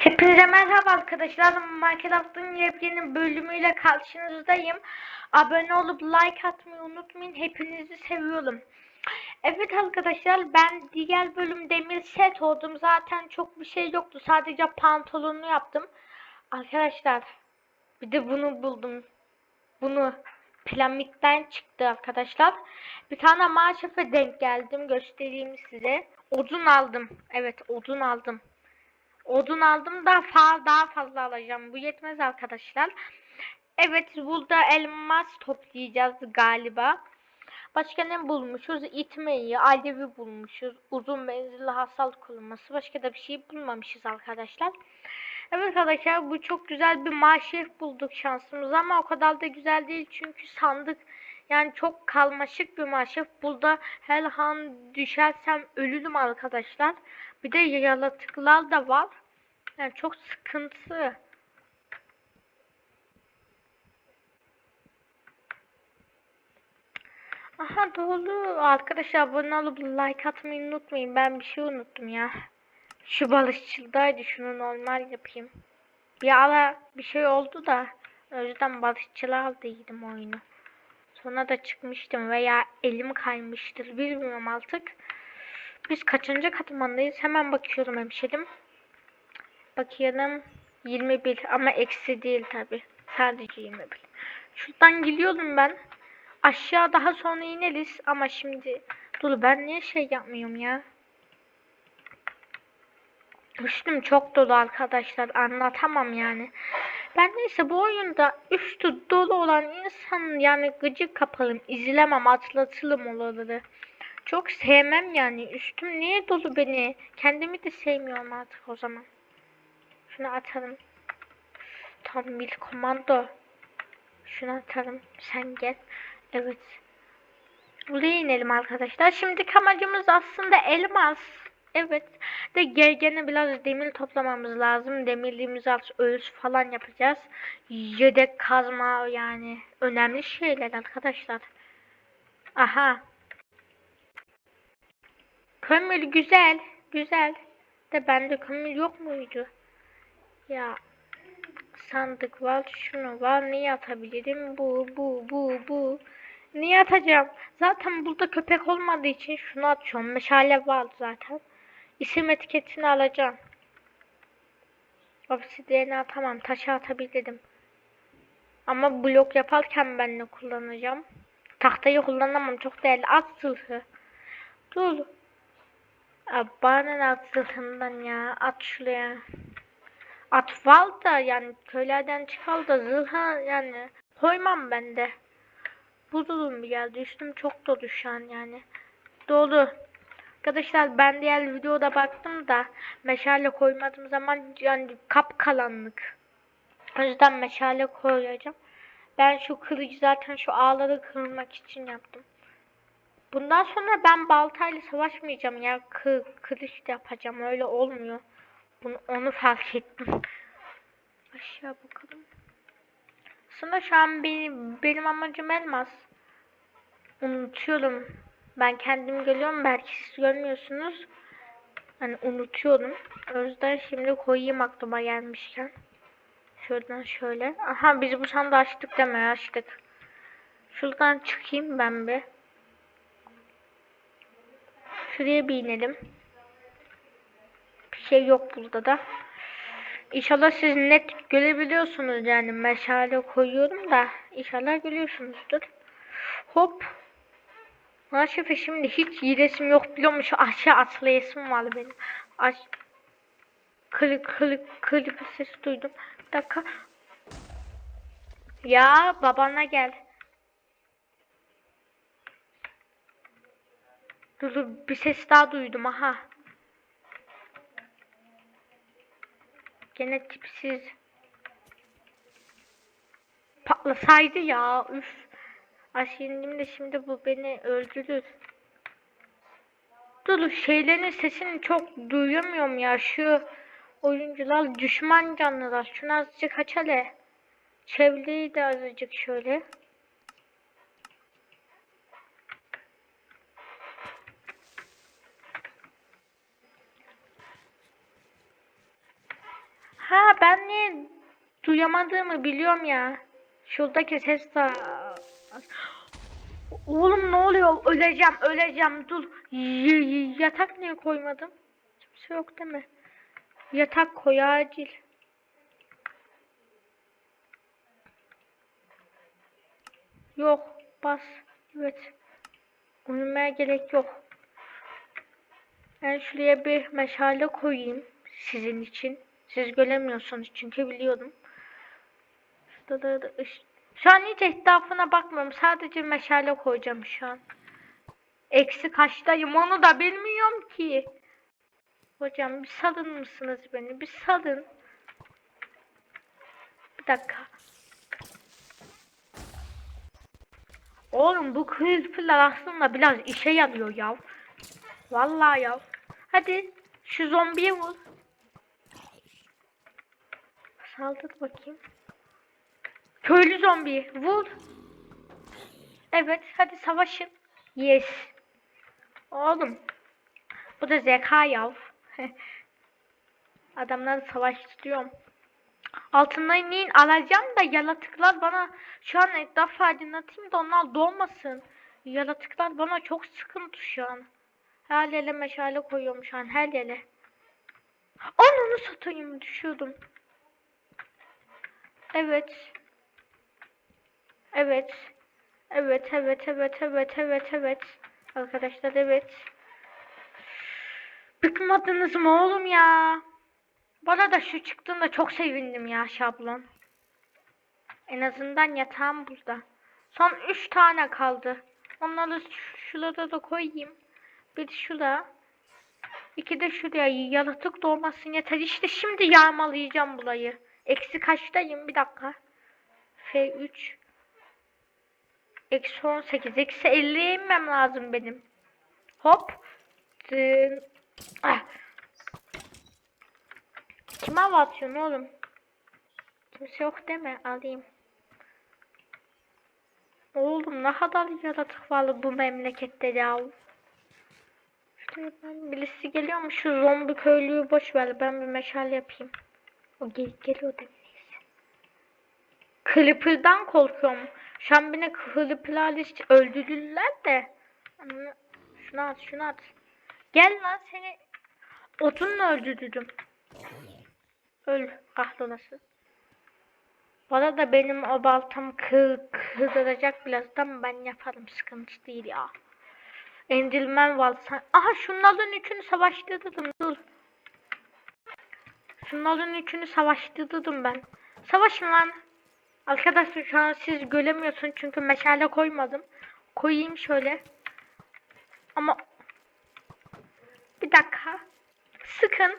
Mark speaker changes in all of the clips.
Speaker 1: Hepinize merhaba arkadaşlar. Minecraft'ın yepyeni bölümüyle karşınızdayım. Abone olup like atmayı unutmayın. Hepinizi seviyorum. Evet arkadaşlar ben diğer bölüm demir set oldum. Zaten çok bir şey yoktu. Sadece pantolonunu yaptım. Arkadaşlar bir de bunu buldum. Bunu piramitten çıktı arkadaşlar. Bir tane maaşefe denk geldim. Göstereyim size. Odun aldım. Evet odun aldım. Odun aldım da fa daha fazla alacağım. Bu yetmez arkadaşlar. Evet burada elmas toplayacağız galiba. Başka ne bulmuşuz? İtmeyi, alevi bulmuşuz. Uzun menzilli hasal korunması. Başka da bir şey bulmamışız arkadaşlar. Evet arkadaşlar bu çok güzel bir maşef bulduk şansımız ama o kadar da güzel değil çünkü sandık yani çok kalmaşık bir maşef. Burada her an düşersem ölürüm arkadaşlar. Bir de yaratıklar da var. Yani çok sıkıntı. Aha doğru. Arkadaşlar abone olup like atmayı unutmayın. Ben bir şey unuttum ya. Şu balıkçıldaydı. Şunu normal yapayım. Bir ara bir şey oldu da o yüzden aldıydım oyunu. Sonra da çıkmıştım veya elim kaymıştır. Bilmiyorum artık. Biz kaçıncı katmandayız? Hemen bakıyorum hemşerim. Bakıyorum 21 ama eksi değil tabi. Sadece 21. Şuradan geliyorum ben. Aşağı daha sonra ineriz ama şimdi dur ben niye şey yapmıyorum ya? Üstüm çok dolu arkadaşlar anlatamam yani. Ben neyse bu oyunda üstü dolu olan insan yani gıcık kapalım, izlemem, atlatılım oraları. Çok sevmem yani. Üstüm niye dolu beni? Kendimi de sevmiyorum artık o zaman. Şunu atalım. Tam bir komando. Şunu atalım. Sen gel. Evet. Buraya inelim arkadaşlar. Şimdi amacımız aslında elmas. Evet. De gene biraz demir toplamamız lazım. Demirliğimizi az ölüs falan yapacağız. Yedek kazma yani önemli şeyler arkadaşlar. Aha. Kömür güzel. Güzel. De bende kömür yok muydu? Ya sandık var, şunu var. Niye atabilirim? Bu, bu, bu, bu. Niye atacağım? Zaten burada köpek olmadığı için şunu atıyorum. Meşale var zaten. İsim etiketini alacağım. Obsidiyeni atamam. Taşı atabilirim. Ama blok yaparken ben ne kullanacağım? Tahtayı kullanamam. Çok değerli. At zırhı. Dur. Aa, bana ya. At şuraya. At val da yani köylerden çıkal da zırha yani koymam ben de. Bu durum bir geldi. Üstüm çok dolu şu an yani. Dolu. Arkadaşlar ben diğer videoda baktım da meşale koymadığım zaman yani kap kalanlık. O yüzden meşale koyacağım. Ben şu kılıcı zaten şu ağları kırmak için yaptım. Bundan sonra ben baltayla savaşmayacağım ya. Kı kılıç yapacağım. Öyle olmuyor. Bunu, onu fark ettim. Aşağı bakalım. Aslında şu an benim, benim amacım elmas. Unutuyorum. Ben kendim görüyorum. Belki siz görmüyorsunuz. Hani unutuyorum. O yüzden şimdi koyayım aklıma gelmişken. Şuradan şöyle. Aha biz bu sandığı açtık deme açtık. Şuradan çıkayım ben bir. Şuraya bir inelim. Bir şey yok burada da. İnşallah siz net görebiliyorsunuz yani meşale koyuyorum da inşallah görüyorsunuzdur. Hop. Maşefe şimdi hiç iyi resim yok biliyor Şu aşağı atlayasım var benim. Aş klik klik klik ses duydum. Bir dakika. Ya babana gel. Dur dur bir ses daha duydum aha. Gene tipsiz. Patlasaydı ya. Üf. Aşindim de şimdi bu beni öldürür. Dur şeylerin sesini çok duyamıyorum ya. Şu oyuncular düşman canlılar. Şunu azıcık aç hele. Çevreyi de azıcık şöyle. Ha ben niye duyamadığımı biliyorum ya. Şuradaki ses de... Oğlum ne oluyor? Öleceğim, öleceğim. Dur. Y- yatak niye koymadım? Kimse yok değil mi? Yatak koy acil. Yok. Bas. Evet. Uyumaya gerek yok. Ben şuraya bir meşale koyayım sizin için. Siz göremiyorsunuz çünkü ış- Şu an hiç etrafına bakmıyorum. Sadece meşale koyacağım şu an. Eksi kaçtayım onu da bilmiyorum ki. Hocam bir salın mısınız beni? Bir salın. Bir dakika. Oğlum bu creeper'lar aslında biraz işe yarıyor ya. Vallahi ya. Hadi şu zombiye vur. Saldır bakayım. Köylü zombi vur. Evet hadi savaşın. Yes. Oğlum. Bu da zeka yav. Adamlar savaş istiyorum. Altından neyin alacağım da yaratıklar bana şu an etraf aydınlatayım da onlar doğmasın. Yaratıklar bana çok sıkıntı şu an. Her yere meşale koyuyorum şu an her yere. Ananı satayım düşüyordum. Evet. Evet. Evet evet evet evet evet evet. Arkadaşlar evet. Bıkmadınız mı oğlum ya? Bana da şu çıktığında çok sevindim ya şablon. En azından yatağım burada. Son 3 tane kaldı. Onları şurada da koyayım. Bir şurada. İki de şuraya yaratık doğmasın yeter. İşte şimdi yağmalayacağım burayı. Eksi kaçtayım? Bir dakika. F3. Eksi 18. Eksi 50'ye inmem lazım benim. Hop. Dın. Ah. Kime hava atıyorsun oğlum? Kimse yok deme alayım. Oğlum ne kadar yaratık var bu memlekette ya. Ben birisi geliyor mu? Şu zombi köylüyü boş ver. Ben bir meşale yapayım. O gel geliyor da neyse. Clipper'dan korkuyorum. Şu an beni Clipper'lar hiç öldürdüler de. Şunu at şunu at. Gel lan seni odunla öldürdüm. Öl kahrolası. Bana da benim o baltam kır, kırdıracak birazdan ben yaparım sıkıntı değil ya. Endilmen var sen. Aha şunların üçünü savaştırdım dur. Şunların üçünü savaştırdım ben. Savaşın lan. Arkadaşlar şu an siz göremiyorsun çünkü meşale koymadım. Koyayım şöyle. Ama bir dakika. Sıkın.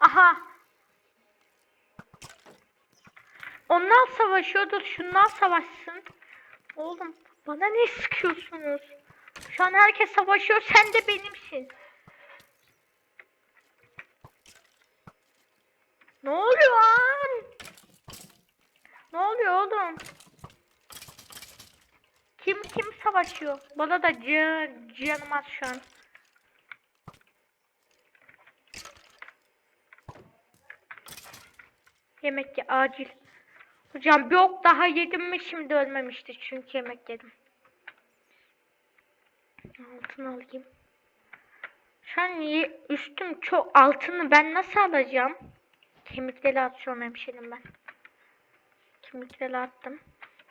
Speaker 1: Aha. Onlar savaşıyordur. Şunlar savaşsın. Oğlum bana ne sıkıyorsunuz? Şu an herkes savaşıyor. Sen de benimsin. Ne oluyor lan? Ne oluyor oğlum? Kim kim savaşıyor? Bana da can, canım az şu an. Yemek ye acil. Hocam bir ok daha yedim mi şimdi ölmemişti çünkü yemek yedim. Altın alayım. Şu an üstüm çok altını ben nasıl alacağım? Kemikleri atıyorum hemşerim ben. Kemikleri attım.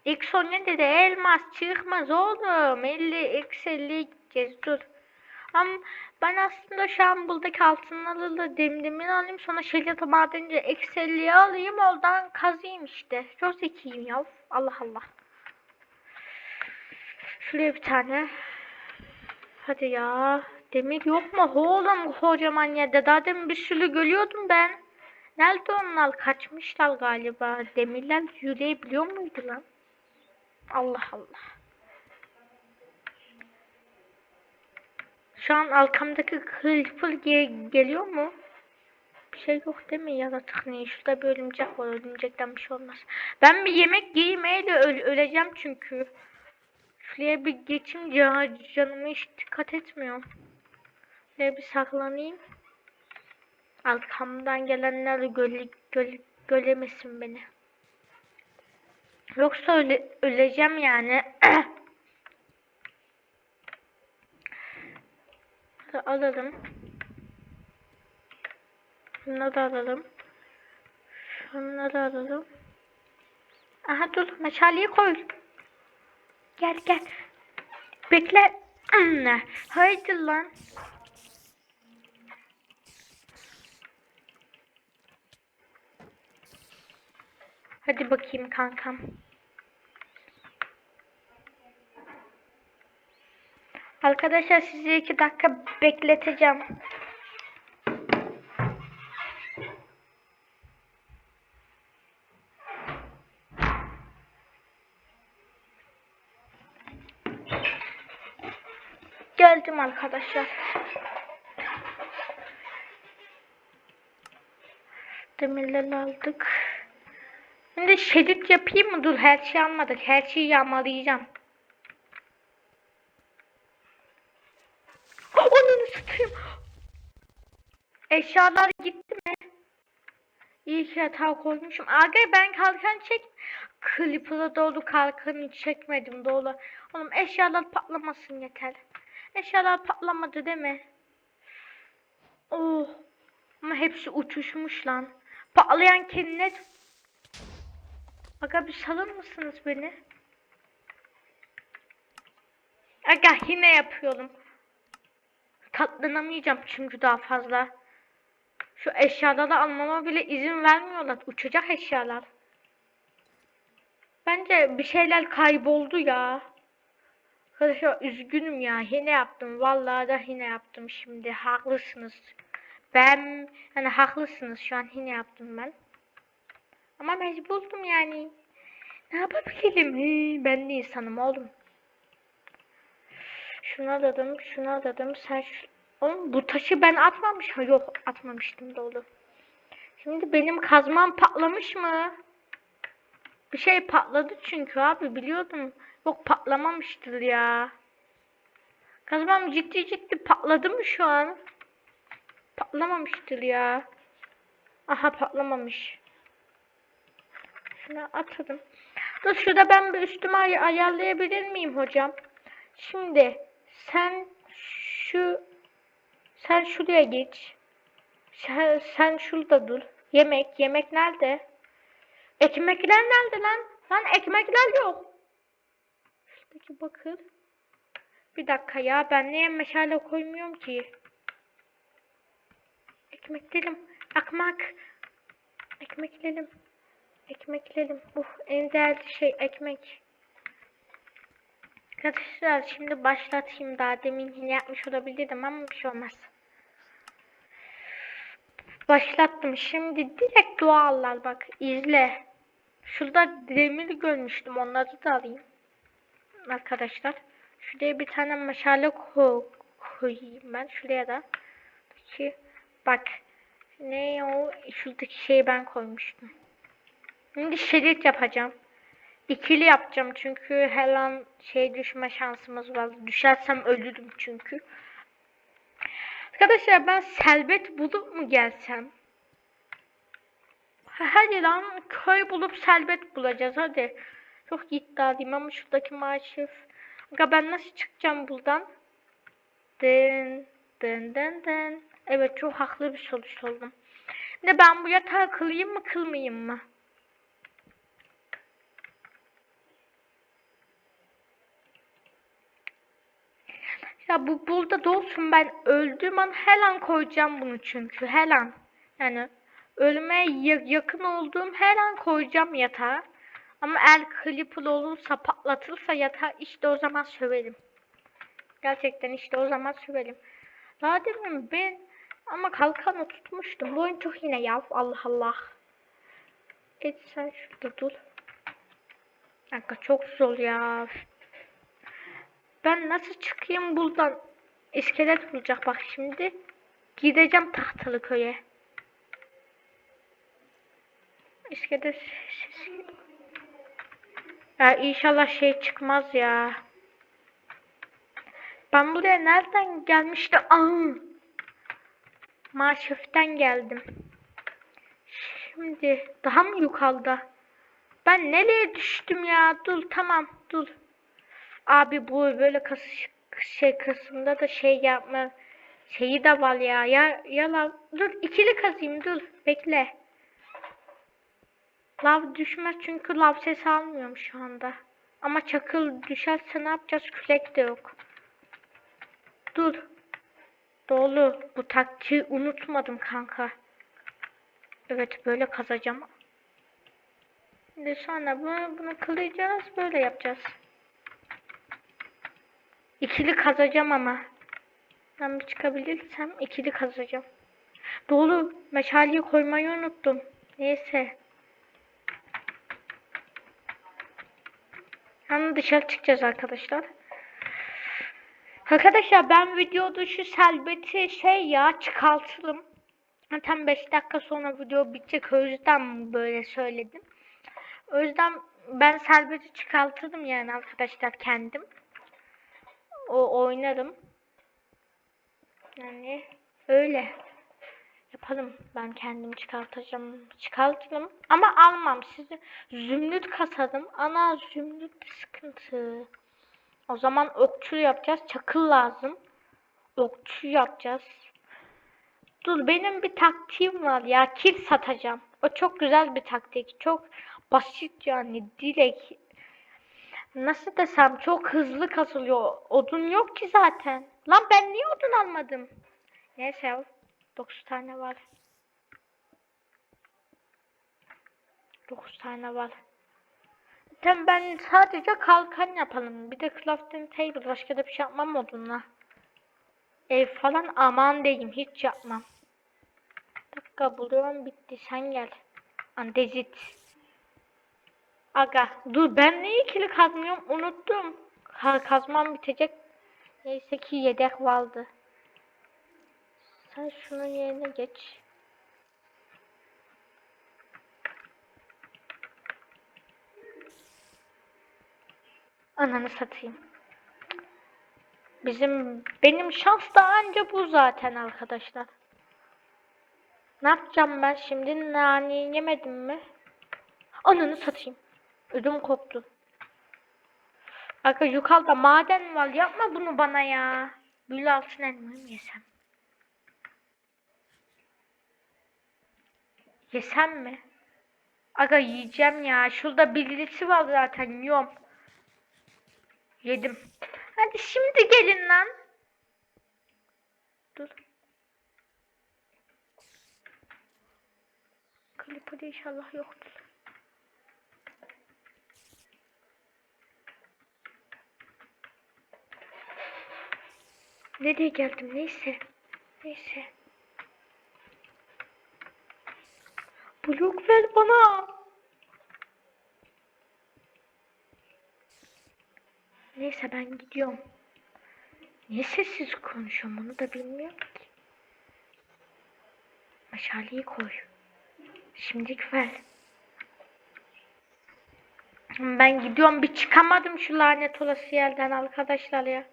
Speaker 1: İlk son ne dedi? Elmas çıkmaz oğlum. 50 eksi 50 gideceğiz dur. Ama ben aslında şu an buradaki altınları da dimdimini alayım sonra şeryatı madenince eksi 50'ye alayım oradan kazıyım işte. Çok zekiyim ya. Allah Allah. Şuraya bir tane. Hadi ya. Demir yok mu oğlum kocaman yerde? Daha demin bir sürü görüyordum ben. Nerede onlar? Kaçmışlar galiba. Demirler yürüyebiliyor muydu lan? Allah Allah. Şu an arkamdaki creeper ge- geliyor mu? Bir şey yok değil mi yaratık ne? Şurada bir örümcek var. Örümcekten bir şey olmaz. Ben bir yemek yemeyle öl- öleceğim çünkü. Şuraya bir geçim can canıma hiç dikkat etmiyorum. Şuraya bir saklanayım. Arkamdan gelenler göle, göle, gölemesin beni. Yoksa öle, öleceğim yani. alalım. Şunu da alalım. Şunu da alalım. Aha dur meşaleyi koy. Gel gel. Bekle. Haydi lan. Hadi bakayım kankam. Arkadaşlar sizi iki dakika bekleteceğim. Geldim arkadaşlar. Demirleri aldık. Şimdi şerit yapayım mı? Dur her şeyi almadık. Her şeyi yağmalayacağım. Onu satayım. Eşyalar gitti mi? İyi ki yatağa koymuşum. Aga ben kalkan çek. Clipper'a dolu kalkanı çekmedim dolu. Oğlum eşyalar patlamasın yeter. Eşyalar patlamadı değil mi? Oh. Ama hepsi uçuşmuş lan. Patlayan kendine... Aga bir salır mısınız beni? Aga yine yapıyorum. Katlanamayacağım çünkü daha fazla. Şu eşyaları almama bile izin vermiyorlar. Uçacak eşyalar. Bence bir şeyler kayboldu ya. Arkadaşlar üzgünüm ya. Yine yaptım. Vallahi da yine yaptım şimdi. Haklısınız. Ben hani haklısınız şu an yine yaptım ben. Ama mecburdum yani. Ne yapabilirim? He, ben de insanım oğlum. Şunu aladım, şunu aladım. Sen şu... Oğlum bu taşı ben atmamış. Ha, yok atmamıştım dolu. Şimdi benim kazmam patlamış mı? Bir şey patladı çünkü abi biliyordum. Yok patlamamıştır ya. Kazmam ciddi ciddi patladı mı şu an? Patlamamıştır ya. Aha patlamamış. Şunu atalım. Dur şurada ben bir üstüme ay ayarlayabilir miyim hocam? Şimdi sen şu sen şuraya geç. Sen, sen şurada dur. Yemek, yemek nerede? Ekmekler nerede lan? Lan ekmekler yok. Şuradaki bakır. Bir dakika ya ben niye meşale koymuyorum ki? Ekmeklerim. Akmak. Ekmeklerim. Ekmeklerim. Uh en değerli şey ekmek. Arkadaşlar şimdi başlatayım daha demin yine yapmış olabilirdim ama bir şey olmaz. Başlattım. Şimdi direkt doğallar bak izle. Şurada demir görmüştüm onları da alayım. Arkadaşlar. Şuraya bir tane meşale ko koyayım ben. Şuraya da. Ki bak. Ne o? Şuradaki şeyi ben koymuştum. Şimdi şerit yapacağım. İkili yapacağım çünkü her an şey düşme şansımız var. Düşersem ölürüm çünkü. Arkadaşlar ben selbet bulup mu gelsem? Hadi lan köy bulup selbet bulacağız hadi. Çok iddialıyım ama şuradaki maaşif. Aga ben nasıl çıkacağım buradan? Dın dın dın dın. Evet çok haklı bir sonuç oldum. Ne ben bu yatağı kılayım mı kılmayayım mı? Ya bu burada dolsun ben öldüğüm an her an koyacağım bunu çünkü her an. Yani ölüme yakın olduğum her an koyacağım yatağa. Ama el clipper olursa patlatılsa yatağı işte o zaman söverim. Gerçekten işte o zaman söverim. Daha demin ben ama kalkanı tutmuştum. Bu oyun çok yine yav. Allah Allah. Et sen şurada dur. Dakika çok zor ya. Ben nasıl çıkayım buradan? İskelet bulacak bak şimdi. Gideceğim tahtalı köye. İskelet sesi. Ya inşallah şey çıkmaz ya. Ben buraya nereden gelmiştim? Aa. Maşef'ten geldim. Şimdi daha mı yukarıda? Ben nereye düştüm ya? Dur tamam dur. Abi bu böyle kas şey kısımda da şey yapma şeyi de var ya. Ya ya lav dur ikili kazayım dur bekle. Lav düşmez çünkü lav sesi almıyorum şu anda. Ama çakıl düşerse ne yapacağız? Külek de yok. Dur. Doğru. Bu taktiği unutmadım kanka. Evet böyle kazacağım. Şimdi sonra bunu, bunu kılacağız. Böyle yapacağız. İkili kazacağım ama. Ben bir çıkabilirsem ikili kazacağım. Doğru. Meşaleyi koymayı unuttum. Neyse. Yani dışarı çıkacağız arkadaşlar. Arkadaşlar ben videoda şu selbeti şey ya çıkartırım. Tam 5 dakika sonra video bitecek. O yüzden böyle söyledim. O yüzden ben selbeti çıkartırım yani arkadaşlar kendim. O oynarım. Yani öyle. Yapalım. Ben kendim çıkartacağım. Çıkartırım. Ama almam. Sizi zümrüt kasarım. Ana zümrüt sıkıntı. O zaman okçu yapacağız. Çakıl lazım. Okçu yapacağız. Dur benim bir taktiğim var ya. Kil satacağım. O çok güzel bir taktik. Çok basit yani. Direkt nasıl desem çok hızlı kasılıyor. Odun yok ki zaten. Lan ben niye odun almadım? Neyse 9 tane var. 9 tane var. Tamam ben sadece kalkan yapalım. Bir de crafting table. Başka da bir şey yapmam odunla. Ev falan aman diyeyim. Hiç yapmam. dakika buluyorum bitti. Sen gel. Andezit. Aga dur ben neyi ikili kazmıyorum unuttum. Ha, kazmam bitecek. Neyse ki yedek vardı. Sen şunun yerine geç. Ananı satayım. Bizim benim şans da anca bu zaten arkadaşlar. Ne yapacağım ben şimdi? Nane yemedim mi? Ananı satayım. Ödüm koptu. Arka yukarıda maden var. Yapma bunu bana ya. Gül altın elmayı yesem? Yesem mi? Aga yiyeceğim ya. Şurada birisi var zaten. Yiyorum. Yedim. Hadi şimdi gelin lan. Dur. Clipper'da inşallah yoktur. Nereye geldim? Neyse. Neyse. Blok ver bana. Neyse ben gidiyorum. Niye sessiz konuşuyorum onu da bilmiyorum ki. Meşaleyi koy. Şimdilik ver. Ben gidiyorum bir çıkamadım şu lanet olası yerden arkadaşlar ya.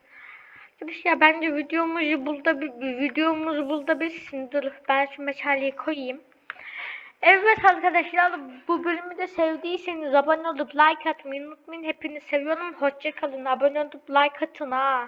Speaker 1: Arkadaşlar bence videomuzu bulda bir videomuzu bulda bitsin. Dur ben şu meşaleyi koyayım. Evet arkadaşlar bu bölümü de sevdiyseniz abone olup like atmayı unutmayın. Hepinizi seviyorum. Hoşçakalın. Abone olup like atın ha.